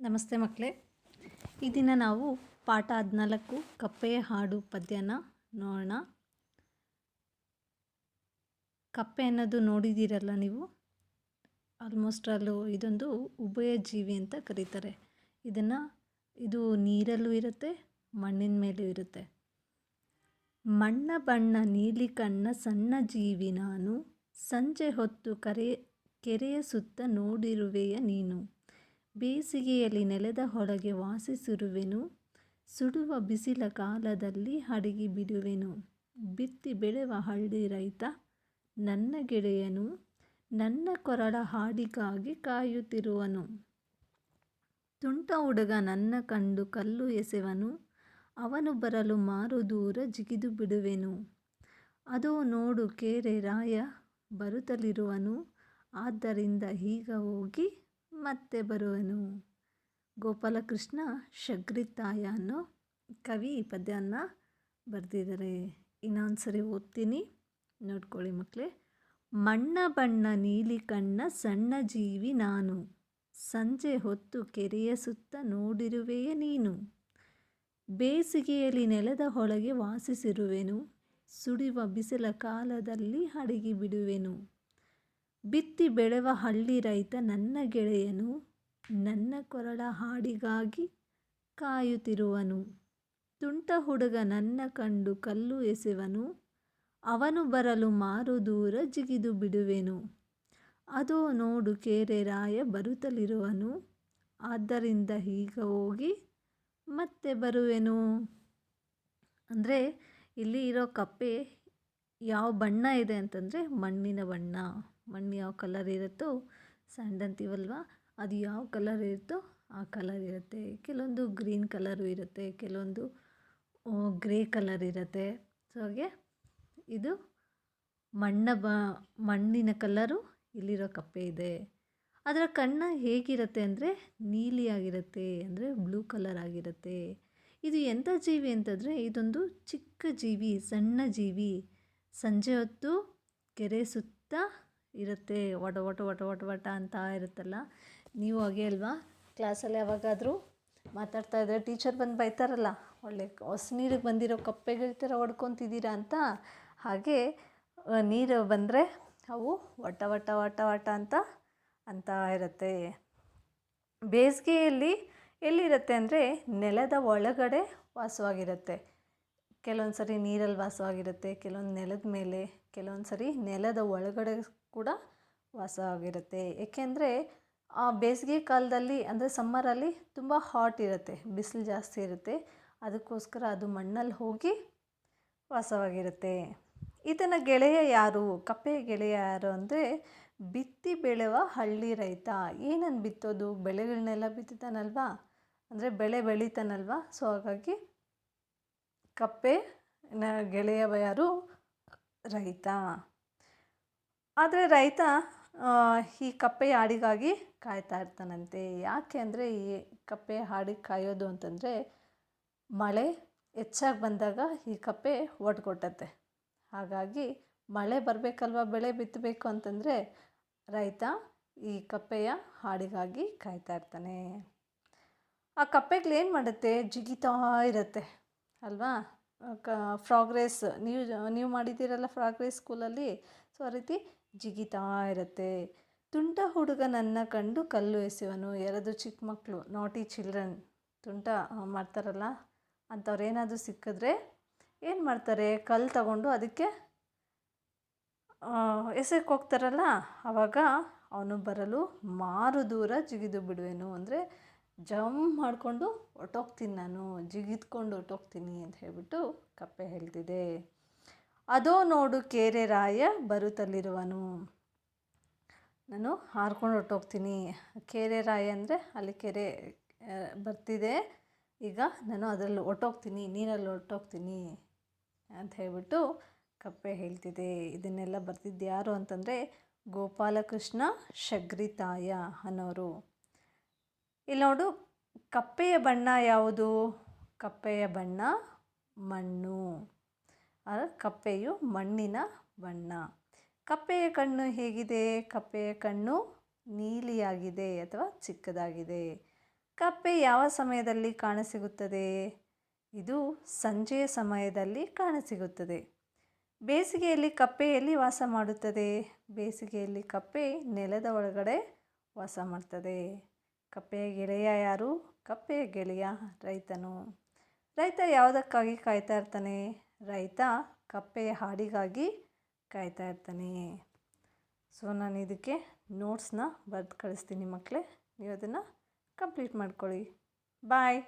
ನಮಸ್ತೆ ಮಕ್ಕಳೇ. ಈ ದಿನ ನಾವು ಪಾಠ ಹದಿನಾಲ್ಕು ಕಪ್ಪೆಯ ಹಾಡು ಪದ್ಯನ ನೋಡೋಣ. ಕಪ್ಪೆ ಅನ್ನೋದು ನೋಡಿದ್ದೀರಲ್ಲ ನೀವು? ಆಲ್ಮೋಸ್ಟ್ ಅಲ್ಲೂ ಇದೊಂದು ಉಭಯ ಜೀವಿ ಅಂತ ಕರೀತಾರೆ. ಇದನ್ನು, ಇದು ನೀರಲ್ಲೂ ಇರುತ್ತೆ, ಮಣ್ಣಿನ ಮೇಲೂ ಇರುತ್ತೆ. ಮಣ್ಣ ಬಣ್ಣ, ನೀಲಿ ಕಣ್ಣ, ಸಣ್ಣ ಜೀವಿ ನಾನು. ಸಂಜೆ ಹೊತ್ತು ಕರೆ, ಕೆರೆಯ ಸುತ್ತ ನೋಡಿರುವೆಯ ನೀನು. ಬೇಸಿಗೆಯಲ್ಲಿ ನೆಲದ ಹೊರಗೆ ವಾಸಿಸಿರುವೆನು, ಸುಡುವ ಬಿಸಿಲ ಕಾಲದಲ್ಲಿ ಅಡಗಿ ಬಿಡುವೆನು. ಬಿತ್ತಿ ಬೆಳೆವ ಹಳ್ಳಿ ರೈತ, ನನ್ನ ಗೆಳೆಯನು, ನನ್ನ ಕೊರಳ ಹಾಡಿಗಾಗಿ ಕಾಯುತ್ತಿರುವನು. ತುಂಟ ಹುಡುಗ ನನ್ನ ಕಂಡು ಕಲ್ಲು ಎಸೆವನು, ಅವನು ಬರಲು ಮಾರು ದೂರ ಜಿಗಿದು ಬಿಡುವೆನು. ಅದೋ ನೋಡು ಕೇರೆ ರಾಯ ಬರುತ್ತಲಿರುವನು, ಆದ್ದರಿಂದ ಈಗ ಹೋಗಿ ಮತ್ತೆ ಬರುವನು? ಗೋಪಾಲಕೃಷ್ಣ ಶಗ್ರಿತಾಯ ಅನ್ನೋ ಕವಿ ಈ ಬರೆದಿದ್ದಾರೆ. ಇನ್ನೊಂದು ಸರಿ ಓದ್ತೀನಿ. ನೋಡ್ಕೊಳ್ಳಿ ಮಕ್ಕಳೇ ಮಣ್ಣ ಬಣ್ಣ ನೀಲಿ ಕಣ್ಣ ಸಣ್ಣ ಜೀವಿ ನಾನು. ಸಂಜೆ ಹೊತ್ತು ಕೆರೆಯ ಸುತ್ತ ನೋಡಿರುವೆಯೇ ನೀನು. ಬೇಸಿಗೆಯಲ್ಲಿ ನೆಲದ ಒಳಗೆ ವಾಸಿಸಿರುವೆನು. ಸುಡಿವ ಬಿಸಿಲ ಕಾಲದಲ್ಲಿ ಅಡಗಿ ಬಿಡುವೆನು ಬಿತ್ತಿ ಬೆಳೆವ ಹಳ್ಳಿ ರೈತ ನನ್ನ ಗೆಳೆಯನು, ನನ್ನ ಕೊರಳ ಹಾಡಿಗಾಗಿ ಕಾಯುತ್ತಿರುವನು. ತುಂಟ ಹುಡುಗ ನನ್ನ ಕಂಡು ಕಲ್ಲು ಎಸೆವನು. ಅವನು ಬರಲು ಮಾರು ದೂರ ಜಿಗಿದು ಬಿಡುವೆನು. ಅದೋ ನೋಡು ಕೇರೆ ರಾಯ ಬರುತ್ತಲಿರುವನು. ಆದ್ದರಿಂದ ಈಗ ಹೋಗಿ ಮತ್ತೆ ಬರುವೆನು. ಅಂದರೆ ಇಲ್ಲಿ ಇರೋ ಕಪ್ಪೆ ಯಾವ ಬಣ್ಣ ಇದೆ ಅಂತಂದರೆ ಮಣ್ಣಿನ ಬಣ್ಣ. ಮಣ್ಣು ಯಾವ ಕಲರ್ ಇರುತ್ತೋ ಸ್ಯಾಂಡ್ ಅಂತೀವಲ್ವ ಅದು ಯಾವ ಕಲರ್ ಇರುತ್ತೋ ಆ ಕಲರ್ ಇರುತ್ತೆ. ಕೆಲವೊಂದು ಗ್ರೀನ್ ಕಲರು ಇರುತ್ತೆ, ಕೆಲವೊಂದು ಗ್ರೇ ಕಲರ್ ಇರುತ್ತೆ. ಸೊ ಹಾಗೆ ಇದು ಮಣ್ಣ ಬ, ಮಣ್ಣಿನ ಕಲರು ಇಲ್ಲಿರೋ ಕಪ್ಪೆ ಇದೆ. ಅದರ ಕಣ್ಣ ಹೇಗಿರುತ್ತೆ ಅಂದರೆ ನೀಲಿಯಾಗಿರುತ್ತೆ, ಅಂದರೆ ಬ್ಲೂ ಕಲರ್ ಆಗಿರುತ್ತೆ. ಇದು ಎಂಥ ಜೀವಿ ಅಂತಂದರೆ ಇದೊಂದು ಚಿಕ್ಕ ಜೀವಿ, ಸಣ್ಣ ಜೀವಿ. ಸಂಜೆ ಹೊತ್ತು ಕೆರೆ ಸುತ್ತ ಇರುತ್ತೆ, ವಟ ವಟ ವಟ ವಟ ವಟ ಅಂತ ಇರುತ್ತಲ್ಲ, ನೀವು ಹಾಗೆ ಅಲ್ವಾ? ಕ್ಲಾಸಲ್ಲಿ ಯಾವಾಗಾದರೂ ಮಾತಾಡ್ತಾ ಇದ್ದರೆ ಟೀಚರ್ ಬಂದು ಬೈತಾರಲ್ಲ, ಒಳ್ಳೆ ಹೊಸ ನೀರಿಗೆ ಬಂದಿರೋ ಕಪ್ಪೆಗಳ ಥರ ಹೊಡ್ಕೊತಿದ್ದೀರಾ ಅಂತ? ಹಾಗೆ ನೀರು ಬಂದರೆ ಅವು ವಟ ವಟ ವಟ ವಟ ಅಂತ ಅಂತ ಇರುತ್ತೆ. ಬೇಸಿಗೆಯಲ್ಲಿ ಎಲ್ಲಿರುತ್ತೆ ಅಂದರೆ ನೆಲದ ಒಳಗಡೆ ವಾಸವಾಗಿರುತ್ತೆ. ಕೆಲವೊಂದು ಸರಿ ನೀರಲ್ಲಿ ವಾಸವಾಗಿರುತ್ತೆ, ಕೆಲವೊಂದು ನೆಲದ ಮೇಲೆ ಕೆಲವೊಂದು ಸರಿ ನೆಲದ ಒಳಗಡೆ ಕೂಡ ವಾಸವಾಗಿರುತ್ತೆ. ಏಕೆಂದರೆ ಆ ಬೇಸಿಗೆ ಕಾಲದಲ್ಲಿ ಅಂದರೆ ಸಮ್ಮರಲ್ಲಿ ತುಂಬ ಹಾಟ್ ಇರುತ್ತೆ, ಬಿಸಿಲು ಜಾಸ್ತಿ ಇರುತ್ತೆ. ಅದಕ್ಕೋಸ್ಕರ ಅದು ಮಣ್ಣಲ್ಲಿ ಹೋಗಿ ವಾಸವಾಗಿರುತ್ತೆ. ಈತನ ಗೆಳೆಯ ಯಾರು? ಕಪ್ಪೆ ಗೆಳೆಯ ಯಾರು ಅಂದರೆ ಬಿತ್ತಿ ಬೆಳೆವ ಹಳ್ಳಿ ರೈತ. ಏನನ್ನು ಬಿತ್ತೋದು? ಬೆಳೆಗಳನ್ನೆಲ್ಲ ಬಿತ್ತುತ್ತಾನಲ್ವಾ ಅಂದರೆ ಬೆಳೆ ಬೆಳೀತಾನಲ್ವಾ? ಸೊ ಹಾಗಾಗಿ ಕಪ್ಪೆ ಗೆಳೆಯ ಯಾರು ರೈತ. ಆದರೆ ರೈತ ಈ ಕಪ್ಪೆಯ ಹಾಡಿಗಾಗಿ ಕಾಯ್ತಾ ಇರ್ತಾನಂತೆ. ಯಾಕೆ ಅಂದರೆ ಈ ಕಪ್ಪೆ ಹಾಡಿಗೆ ಕಾಯೋದು ಅಂತಂದರೆ ಮಳೆ ಹೆಚ್ಚಾಗಿ ಬಂದಾಗ ಈ ಕಪ್ಪೆ ಒಡ್ಕೊಟ್ಟತ್ತೆ ಹಾಗಾಗಿ ಮಳೆ ಬರಬೇಕಲ್ವ, ಬೆಳೆ ಬಿತ್ತಬೇಕು ಅಂತಂದರೆ ರೈತ ಈ ಕಪ್ಪೆಯ ಹಾಡಿಗಾಗಿ ಕಾಯ್ತಾ ಇರ್ತಾನೆ. ಆ ಕಪ್ಪೆಗಳು ಏನು ಮಾಡುತ್ತೆ? ಜಿಗಿತಾ ಇರುತ್ತೆ. ಅಲ್ವಾ? ಕ ಫ್ರಾಗ್ರೆಸ್ ನೀವು ನೀವು ಮಾಡಿದ್ದೀರಲ್ಲ ಫ್ರಾಗ್ರೆಸ್ ಸ್ಕೂಲಲ್ಲಿ? ಸೊ, ಆ ರೀತಿ ಜಿಗಿತಾ ಇರುತ್ತೆ. ತುಂಟ ಹುಡುಗ ನನ್ನ ಕಂಡು ಕಲ್ಲು ಎಸೆಯುವನು. ಎರಡು ಚಿಕ್ಕ ಮಕ್ಕಳು ನಾಟಿ ಚಿಲ್ಡ್ರನ್ ತುಂಟ ಮಾಡ್ತಾರಲ್ಲ? ಅಂಥವ್ರು ಏನಾದರೂ ಸಿಕ್ಕಿದ್ರೆ ಏನು ಮಾಡ್ತಾರೆ? ಕಲ್ಲು ತಗೊಂಡು ಅದಕ್ಕೆ ಎಸೆಕ್ಕೆ ಹೋಗ್ತಾರಲ್ಲ? ಅವಾಗ ಅವನು ಬರಲು ಮಾರು ದೂರ ಜಿಗಿದು ಬಿಡುವೆನು. ಅಂದರೆ ಜಂಪ್ ಮಾಡಿಕೊಂಡು ಹೊಟ್ಟೋಗ್ತೀನಿ ನಾನು, ಜಿಗಿದ್ಕೊಂಡು ಹೊರ್ಟೋಗ್ತೀನಿ ಅಂತ ಹೇಳ್ಬಿಟ್ಟು ಕಪ್ಪೆ ಹೇಳ್ತಿದೆ ಅದೋ ನೋಡು ಕೇರೆ ರಾಯ ಬರುತ್ತಲಿರುವನು. ನಾನು ಹಾರ್ಕೊಂಡು ಹೊರ್ಟೋಗ್ತೀನಿ. ಕೆರೆ ರಾಯ ಅಂದರೆ ಅಲ್ಲಿ ಕೆರೆ ಬರ್ತಿದೆ. ಈಗ ನಾನು ಅದರಲ್ಲಿ ಹೊಟ್ಟೋಗ್ತೀನಿ ನೀರಲ್ಲಿ ಹೊರ್ಟೋಗ್ತೀನಿ ಅಂತ ಹೇಳ್ಬಿಟ್ಟು ಕಪ್ಪೆ ಹೇಳ್ತಿದೆ ಇದನ್ನೆಲ್ಲ ಬರ್ತಿದ್ದು ಯಾರು ಅಂತಂದರೆ ಗೋಪಾಲಕೃಷ್ಣ ಶಗ್ರಿತಾಯ ಅನ್ನೋರು. ಇಲ್ಲಿ ನೋಡು, ಕಪ್ಪೆಯ ಬಣ್ಣ ಯಾವುದು? ಕಪ್ಪೆಯ ಬಣ್ಣ, ಮಣ್ಣು. ಕಪ್ಪೆಯು ಮಣ್ಣಿನ ಬಣ್ಣ. ಕಪ್ಪೆಯ ಕಣ್ಣು ಹೇಗಿದೆ? ಕಪ್ಪೆಯ ಕಣ್ಣು ನೀಲಿಯಾಗಿದೆ ಅಥವಾ ಚಿಕ್ಕದಾಗಿದೆ? ಕಪ್ಪೆ ಯಾವ ಸಮಯದಲ್ಲಿ ಕಾಣಸಿಗುತ್ತದೆ? ಇದು ಸಂಜೆಯ ಸಮಯದಲ್ಲಿ ಕಾಣಸಿಗುತ್ತದೆ. ಬೇಸಿಗೆಯಲ್ಲಿ ಕಪ್ಪೆಯಲ್ಲಿ ವಾಸ ಮಾಡುತ್ತದೆ. ಬೇಸಿಗೆಯಲ್ಲಿ ಕಪ್ಪೆ ನೆಲದ ಒಳಗಡೆ ವಾಸ ಮಾಡ್ತದೆ. ಕಪ್ಪೆಯ ಗೆಳೆಯ ಯಾರು? ಕಪ್ಪೆಯ ಗೆಳೆಯ ರೈತನು. ರೈತ ಯಾವುದಕ್ಕಾಗಿ ಕಾಯ್ತಾ ಇರ್ತಾನೆ? ರೈತ ಕಪ್ಪೆಯ ಹಾಡಿಗಾಗಿ ಕಾಯ್ತಾ ಇರ್ತಾನೆ. ಸೊ ನಾನು ಇದಕ್ಕೆ ನೋಟ್ಸ್ನ ಬರೆದು ಕಳಿಸ್ತೀನಿ ಮಕ್ಕಳೇ. ನೀವು ಅದನ್ನು ಕಂಪ್ಲೀಟ್ ಮಾಡ್ಕೊಳ್ಳಿ. ಬಾಯ್